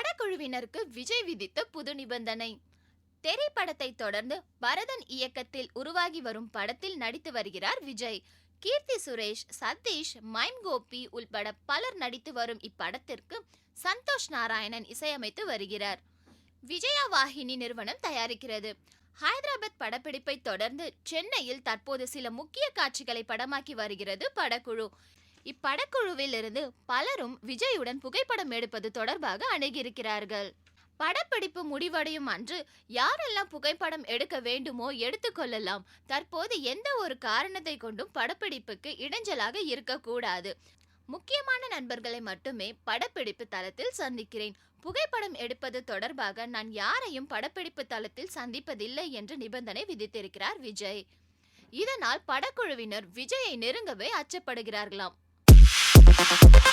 படக்குழுவினருக்கு விஜய் விதித்த புது நிபந்தனை. திரைப்படத்தை தொடர்ந்து பரதன் இயக்கத்தில் உருவாகி வரும் படத்தில் நடித்து வருகிறார் விஜய். கீர்த்தி சுரேஷ் சதீஷ் மைம் கோபி உள்பட பலர் நடித்து வரும் இப்படத்திற்கு சந்தோஷ் நாராயணன் இசையமைத்து வருகிறார். விஜயா வாகினி நிறுவனம் தயாரிக்கிறது. ஹைதராபாத் படப்பிடிப்பை தொடர்ந்து சென்னையில் தற்போது சில முக்கிய காட்சிகளை படமாக்கி வருகிறது படக்குழு. இப்படக்குழுவில் இருந்து பலரும் விஜயுடன் புகைப்படம் எடுப்பது தொடர்பாக அணுகியிருக்கிறார்கள். படப்பிடிப்பு முடிவடையும் அன்று யாரெல்லாம் புகைப்படம் எடுக்க வேண்டுமோ எடுத்துக்கொள்ளலாம் தற்போது எந்த ஒரு காரணத்தை கொண்டும் படப்பிடிப்புக்கு இடைஞ்சலாக இருக்கக்கூடாது. முக்கியமான நண்பர்களை மட்டுமே படப்பிடிப்பு தளத்தில் சந்திக்கிறேன். புகைப்படம் எடுப்பது தொடர்பாக நான் யாரையும் படப்பிடிப்பு தளத்தில் சந்திப்பதில்லை என்று நிபந்தனை விதித்திருக்கிறார் விஜய். இதனால் படக்குழுவினர் விஜயை நெருங்கவே அச்சப்படுகிறார்களாம். Thank.